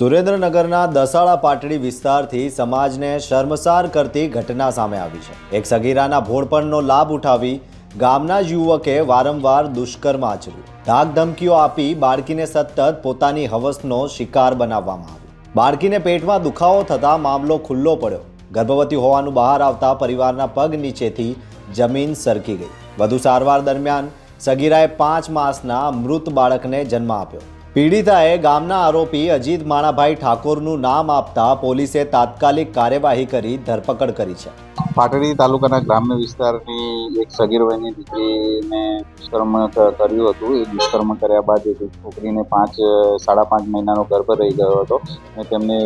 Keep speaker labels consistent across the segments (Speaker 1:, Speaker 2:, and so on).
Speaker 1: સુરેન્દ્રનગરના દસાડા પાટડી વિસ્તારથી સમાજને શર્મસાર કરતી ઘટના સામે આવી છે. એક સગીરાના ભોળપણનો લાભ ઉઠાવી ગામના યુવકે વારંવાર દુષ્કર્મ આચર્યું. ધાક ધમકીઓ આપી બાળકીને સતત પોતાની હવસનો શિકાર બનાવવામાં આવ્યો. બાળકીને પેટમાં દુખાવો થતાં મામલો ખુલ્લો પડ્યો. ગર્ભવતી હોવાનું બહાર આવતા પરિવારના પગ નીચેથી જમીન સરકી ગઈ. વધુ સારવાર દરમિયાન સગીરાએ પાંચ માસના મૃત બાળકને જન્મ આપ્યો. પીડિતાએ ગામના આરોપી અજીત માણાભાઈ ઠાકોરનું નામ આપતા પોલીસે તાત્કાલિક કાર્યવાહી કરી ધરપકડ કરી છે.
Speaker 2: પાટડી તાલુકાના ગ્રામ્ય વિસ્તારની એક સગીર વયની દીકરીને દુષ્કર્મ કર્યું હતું. એ દુષ્કર્મ કર્યા બાદ એ છોકરીને પાંચ, સાડા પાંચ મહિનાનો ગર્ભ રહી ગયો હતો. અને તેમને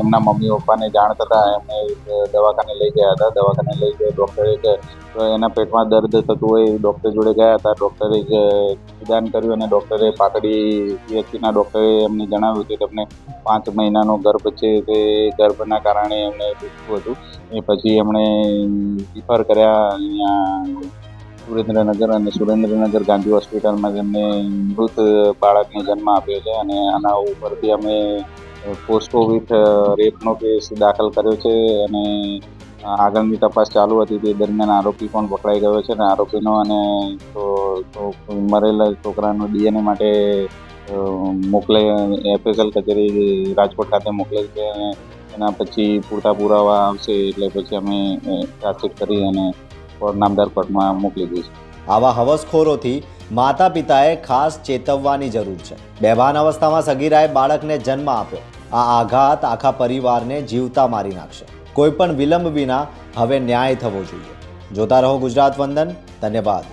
Speaker 2: એમના મમ્મી પપ્પાને જાણ થતાં એમને દવાખાને લઈ ગયા હતા. દવાખાને લઈ ગયા, ડૉક્ટરે એના પેટમાં દર્દ થતું હોય ડૉક્ટર જોડે ગયા હતા. ડૉક્ટરે નિદાન કર્યું અને ડૉક્ટરે પાતળી વ્યક્તિના ડૉક્ટરે એમને જણાવ્યું કે તમને પાંચ મહિનાનો ગર્ભ છે તે ગર્ભના કારણે એમને દુખતું હતું. એ પછી એમણે રિફર કર્યા અહીંયા સુરેન્દ્રનગર અને સુરેન્દ્રનગર ગાંધી હોસ્પિટલમાં તેમને મૃત બાળકને જન્મ આપ્યો છે અને આના ઉપરથી અમે પોસ્ટ વિથ રેપનો કેસ દાખલ કર્યો છે અને આગળની તપાસ ચાલુ હતી તે દરમિયાન આરોપી પણ પકડાઈ ગયો છે અને આરોપીનો અને તો તો મરેલા છોકરાનું ડીએનએ માટે મોકલે, એફએસએલ કચેરી રાજકોટ ખાતે મોકલે છે અને એના પછી પૂરતા પુરાવા આવશે એટલે પછી અમે ચાર્જશીટ કરી અને નામદાર કોર્ટમાં મોકલી દઈશું.
Speaker 1: આવા હવસખોરોથી માતા પિતાએ ખાસ ચેતવવાની જરૂર છે. બેભાન અવસ્થામાં સગીરાએ બાળકને જન્મ આપ્યો. આ આઘાત આખા પરિવારને જીવતા મારી નાખશે. કોઈ પણ વિલંબ વિના હવે ન્યાય થવો જોઈએ. જોતા રહો ગુજરાત વંદન. ધન્યવાદ.